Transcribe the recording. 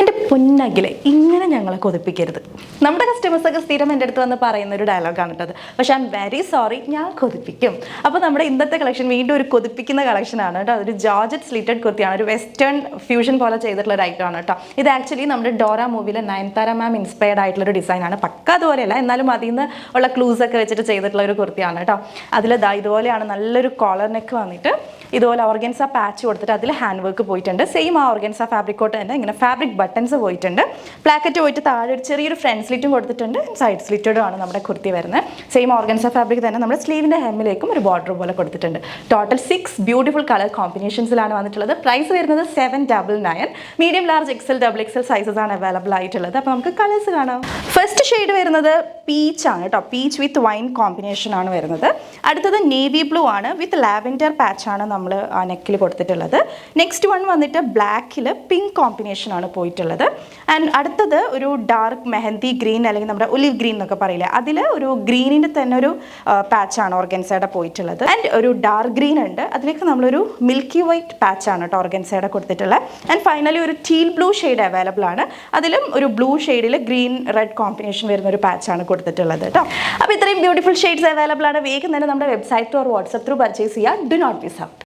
എന്റെ പൊന്നകിലെ ഇങ്ങനെ ഞങ്ങളെ കൊതിപ്പിക്കരുത്. നമ്മുടെ കസ്റ്റമേഴ്സൊക്കെ സ്ഥിരം എന്റെ അടുത്ത് വന്ന് പറയുന്ന ഒരു ഡയലോഗാണ് കേട്ടത്. പക്ഷേ ഐ എം വെരി സോറി ഞാൻ കൊതിപ്പിക്കും. അപ്പോൾ നമ്മുടെ ഇന്നത്തെ കളക്ഷൻ വീണ്ടും ഒരു കൊതിപ്പിക്കുന്ന കളക്ഷനാണ് കേട്ടോ. അതൊരു ജോർജറ്റ് സ്ലീറ്റഡ് കുർത്തിയാണ് ഒരു വെസ്റ്റേൺ ഫ്യൂഷൻ പോലെ ചെയ്തിട്ടുള്ള ഒരു ഐറ്റമാണ് കേട്ടോ. ഇത് ആക്ച്വലി നമ്മുടെ ഡോറ മൂവിയിലെ നയൻതാര മാം ഇൻസ്പയർഡ് ആയിട്ടുള്ള ഒരു ഡിസൈനാണ് പക്ക അതുപോലെയല്ല എന്നാലും അതിൽ നിന്ന് ഉള്ള ക്ലൂസൊക്കെ വെച്ചിട്ട് ചെയ്തിട്ടുള്ള ഒരു കുർത്തിയാണ് കേട്ടോ. അതിൽ ഇതുപോലെയാണ് നല്ലൊരു കോളർ നെക്ക് വന്നിട്ട് ഇതുപോലെ ഓർഗൻസ പാച്ച് കൊടുത്തിട്ട് അതിൽ ഹാൻഡ് വർക്ക് പോയിട്ടുണ്ട്. സെയിം ആ ഓർഗൻസ ഫാബ്രിക് കോട്ട് തന്നെ. ഇങ്ങനെ ഫാബ്രിക് ബട്ടൺസ് പോയിട്ടുണ്ട്. പ്ലാക്കറ്റ് പോയിട്ട് താഴെ ഒരു ചെറിയൊരു ഫ്രണ്ട് സ്ലിറ്റും കൊടുത്തിട്ടുണ്ട്. സൈഡ് സ്ലിറ്റഡും ആണ് നമ്മുടെ കുർത്തി വരുന്നത്. സെയിം ഓർഗൻസ ഫാബ്രിക് തന്നെ നമ്മുടെ സ്ലീവിന്റെ ഹെമ്മിലേക്കും ഒരു ബോർഡർ പോലെ കൊടുത്തിട്ടുണ്ട്. ടോട്ടൽ സിക്സ് ബ്യൂട്ടിഫുൾ കളർ കോമ്പിനേഷൻസിലാണ് വന്നിട്ടുള്ളത്. പ്രൈസ് വരുന്നത് seven double nine medium large XL double XL sizes ആണ് അവൈലബിൾ ആയിട്ടുള്ളത്. അപ്പോൾ നമുക്ക് കളേഴ്സ് കാണാം. ഫസ്റ്റ് ഷെയ്ഡ് വരുന്നത് പീച്ച് ആണ് കേട്ടോ പീച്ച് വിത്ത് വൈൻ കോമ്പിനേഷൻ ആണ് വരുന്നത്. അടുത്തത് നേവി ബ്ലൂ ആണ്. വിത്ത് ലാവൻഡർ പാച്ച് ആണ് നമ്മൾ ആ നെക്കിൽ കൊടുത്തിട്ടുള്ളത്. നെക്സ്റ്റ് വൺ വന്നിട്ട് ബ്ലാക്കിൽ പിങ്ക് കോമ്പിനേഷൻ ആണ് പോയിട്ടുള്ളത്. ആൻഡ് അടുത്തത് ഒരു ഡാർക്ക് മെഹന്തി ഗ്രീൻ അല്ലെങ്കിൽ നമ്മുടെ ഒലിവ് ഗ്രീൻ എന്നൊക്കെ പറയില്ല അതിൽ ഒരു ഗ്രീനിന്റെ തന്നെ ഒരു പാച്ചാണ് ഓർഗൻസയുടെ പോയിട്ടുള്ളത്. ആൻഡ് ഒരു ഡാർക്ക് ഗ്രീൻ ഉണ്ട്. അതിലേക്ക് നമ്മളൊരു മിൽക്കി വൈറ്റ് പാച്ചാണ് കേട്ടോ ഓർഗൻസയുടെ കൊടുത്തിട്ടുള്ളത്. ആൻഡ് ഫൈനലി ഒരു ടീൽ ബ്ലൂ ഷെയ്ഡ് അവൈലബിൾ ആണ്. അതിലും ഒരു ബ്ലൂ ഷെയ്ഡിൽ ഗ്രീൻ റെഡ് കോമ്പിനേഷൻ വരുന്ന ഒരു പാച്ചാണ് കൊടുത്തിട്ടുള്ളത് കേട്ടോ അപ്പോൾ ഇത്രയും ബ്യൂട്ടിഫുൾ ഷെയ്ഡ്സ് അവൈലബിൾ ആണ്. വേഗം തന്നെ നമ്മുടെ website or WhatsApp through purchase ചെയ്യുക ഡു നോട്ട് മിസ് ഔട്ട്